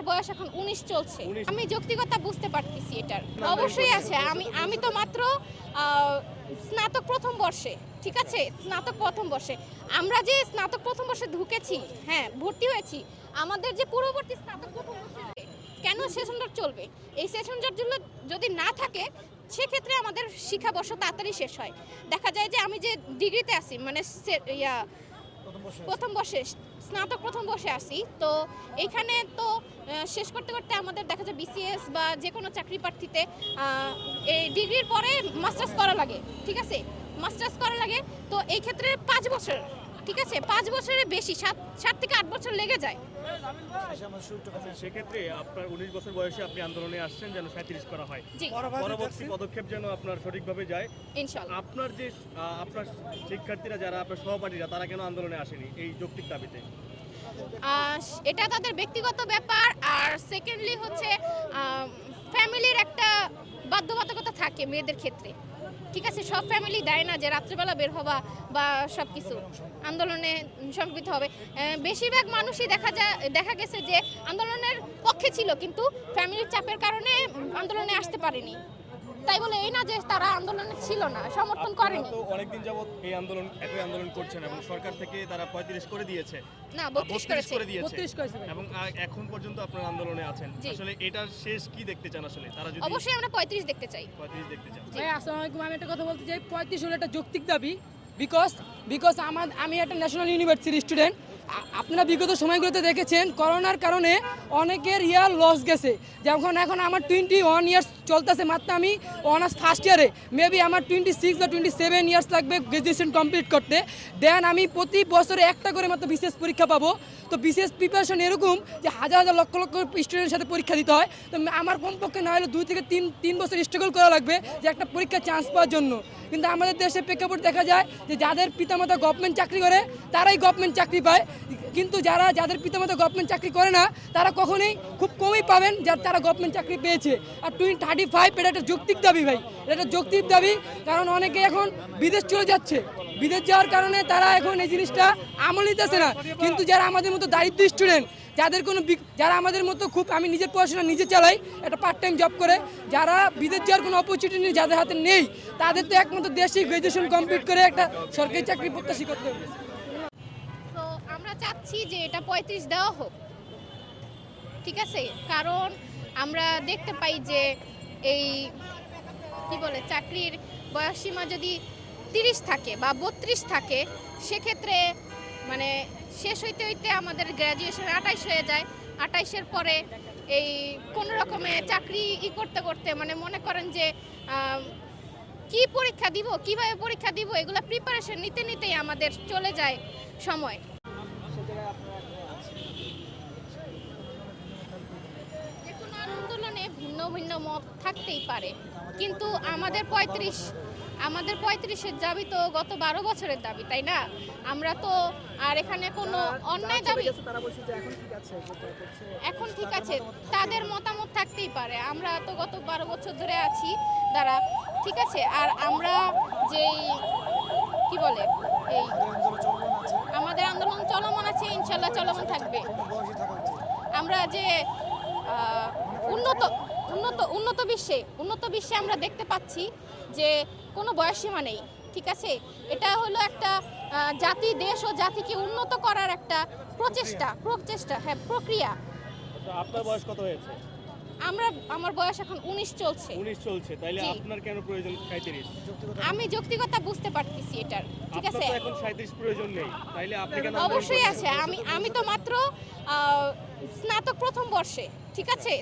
আমার বয়স এখন উনিশ চলছে। আমি যৌক্তিকতা বুঝতে পারতেছি এটার। অবশ্যই আছে। আমি আমি তো মাত্র স্নাতক প্রথম বর্ষে ঠিক আছে? স্নাতক প্রথম বর্ষে। আমরা যে স্নাতক প্রথম বর্ষে ঢুকেছি হ্যাঁ ভর্তি হয়েছি আমাদের যে পূর্ববর্তী স্নাতক প্রথম বর্ষে কেন সেশনটা চলবে? এই সেশনটা যদি না থাকে সেক্ষেত্রে আমাদের শিক্ষাবর্ষ তাড়াতাড়ি শেষ হয়। দেখা যায় যে আমি যে ডিগ্রিতে আছি মানে ইয়া প্রথম বর্ষে স্নাতক প্রথম বর্ষে আসি তো এইখানে তো শেষ করতে করতে আমাদের দেখা যায় বিসিএস বা যে কোনো চাকরি প্রার্থীতে এই ডিগ্রির পরে মাস্টার্স করা লাগে, ঠিক আছে? মাস্টার্স করা লাগে। তো এই ক্ষেত্রে পাঁচ বছর ঠিক আছে? পাঁচ বছরের বেশি সাত সাত থেকে আট বছর লেগে যায়। সেক্ষেত্রে আপনার উনিশ বছর বয়সে আপনি আন্দোলনে আসছেন যেন সাঁত্রিশ করা হয়। পরবর্তী পদক্ষেপ যেন আপনার সঠিকভাবে যায়। ইনশাল্লাহ। আপনার যে আপনার শিক্ষার্থীরা যারা আপনার সহপাঠীরা তারা কেন আন্দোলনে আসেনি এই যৌক্তিক দাবিতে? এটা তাদের ব্যক্তিগত ব্যাপার। আর সেকেন্ডলি হচ্ছে ফ্যামিলির একটা বাধ্যবাধকতা থাকে মেয়েদের ক্ষেত্রে। ঠিক আছে, সব ফ্যামিলি দেয় না যে রাত্রিবেলা বের হবা বা সব কিছু আন্দোলনে সম্পৃক্ত হবে। বেশিরভাগ মানুষই দেখা যায়, দেখা গেছে যে আন্দোলনের পক্ষে ছিল, কিন্তু ফ্যামিলির চাপের কারণে আন্দোলনে আসতে পারেনি। তাই বলে এই না যে তারা আন্দোলনে ছিল না সমর্থন করেনি। তো অনেকদিন যাবত এই আন্দোলন একই আন্দোলন করছেন এবং সরকার থেকে তারা পঁয়ত্রিশ করে দিয়েছে। না বত্রিশ 32 করে দিয়েছে। করেছে এবং এখন পর্যন্ত আপনারা আন্দোলনে আছেন। আসলে এটার শেষ কি দেখতে চান আসলে? তারা যদি অবশ্যই আমরা পঁয়ত্রিশ দেখতে চাই। পঁয়ত্রিশ দেখতে চান। জি। ভাই আসসালামু আলাইকুম। আমি একটা কথা বলতে চাই। পঁয়ত্রিশ হলো একটা যৌক্তিক দাবি। বিকজ বিকজ আমার আমি একটা ন্যাশনাল ইউনিভার্সিটির স্টুডেন্ট আপনারা বিগত সময়গুলোতে দেখেছেন, করোনার কারণে অনেকের ইয়ার লস গেছে। যখন এখন আমার টোয়েন্টি ওয়ান ইয়ার্স চলতেছে, মাত্র আমি অনার্স ফার্স্ট ইয়ারে মেবি আমার টোয়েন্টি সিক্স বা টোয়েন্টি সেভেন ইয়ার্স লাগবে গ্রাজুয়েশন কমপ্লিট করতে। দেন আমি প্রতি বছরে একটা করে মাত্র বিশেষ পরীক্ষা পাবো। তো বিশেষ প্রিপারেশন এরকম যে হাজার হাজার, লক্ষ লক্ষ স্টুডেন্টের সাথে পরীক্ষা দিতে হয়। তো আমার কমপক্ষে না হলে দুই থেকে তিন তিন বছর স্ট্রাগল করা লাগবে যে একটা পরীক্ষার চান্স পাওয়ার জন্য। কিন্তু আমাদের দেশে প্রেক্ষাপট দেখা যায় যে যাদের পিতামাতা গভর্নমেন্ট চাকরি করে, তারাই গভর্নমেন্ট চাকরি পায়। কিন্তু যারা, যাদের পিতামাতা গভর্নমেন্ট চাকরি করে না, তারা কখনোই খুব কমই পাবেন যার তারা গভর্নমেন্ট চাকরি পেয়েছে। আর টুইন থার্টি ফাইভ এটা একটা যৌক্তিক দাবি ভাই। এটা একটা যৌক্তিক দাবি, কারণ অনেকে এখন বিদেশ চলে যাচ্ছে। বিদেশ যাওয়ার কারণে তারা এখন এই জিনিসটা আমল নিতেছে না। কিন্তু যারা আমাদের মতো দারিদ্র স্টুডেন্ট যাদের কোনো যারা আমাদের মতো খুব, আমি নিজের পড়াশোনা নিজে চালাই, একটা পার্ট টাইম জব করে, যারা বিদেশ যাওয়ার কোনো অপরচুনিটি যাদের হাতে নেই, তাদের তো একমাত্র দেশেই গ্রাজুয়েশন কমপ্লিট করে একটা সরকারি চাকরি প্রত্যাশী করতে হবে। তো আমরা চাচ্ছি যে এটা পঁয়ত্রিশ দেওয়া হোক। ঠিক আছে? কারণ আমরা দেখতে পাই যে এই, কি বলে, চাকরির বয়সসীমা যদি তিরিশ থাকে বা বত্রিশ থাকে, সেক্ষেত্রে মানে শেষ হইতে হইতে আমাদের গ্র্যাজুয়েশন আঠাইশ হয়ে যায়। আঠাইশের পরে এই কোনো রকমে চাকরি ই করতে করতে মানে মনে করেন যে কি পরীক্ষা দিব, কীভাবে পরীক্ষা দিব, এগুলো প্রিপারেশন নিতে নিতেই আমাদের চলে যায় সময়। যে কোনো আন্দোলনে ভিন্ন ভিন্ন মত থাকতেই পারে। কিন্তু আমাদের পঁয়ত্রিশ আমাদের পঁয়ত্রিশের দাবি তো গত বারো বছরের দাবি তাই না? আমরা তো আর এখানে কোনো অন্যায় দাবি এখন ঠিক আছে তাদের মতামত থাকতেই পারে। আমরা তো গত বারো বছর ধরে আছি দ্বারা ঠিক আছে? আর আমরা যেই কি বলে এই আমাদের আন্দোলন চলমান আছে ইনশাল্লাহ চলমান থাকবে। আমরা যে উন্নত উন্নত উন্নত বিশ্বে উন্নত বিশ্বে আমরা দেখতে পাচ্ছি যে কোনো বয়সীমা নেই ঠিক আছে? এটা হলো একটা জাতি দেশ ও জাতিকে উন্নত করার একটা প্রচেষ্টা প্রচেষ্টা হ্যাঁ প্রক্রিয়া। আচ্ছা, আপনার বয়স কত হয়েছে? আমরা আমার বয়স এখন উনিশ চলছে উনিশ চলছে তাইলে জি। আপনার কেন প্রয়োজন সাঁত্রিশ আমি যৌক্তিকতা বুঝতে পারতেছি এটার ঠিক আপনার আছে তো এখন সাঁত্রিশ প্রয়োজন নেই তাইলে আপনি কেন আন্দোলন অবশ্যই করছেন? আছে আমি আমি তো মাত্র আহ, স্নাতক প্রথম বর্ষে ঠিক আছে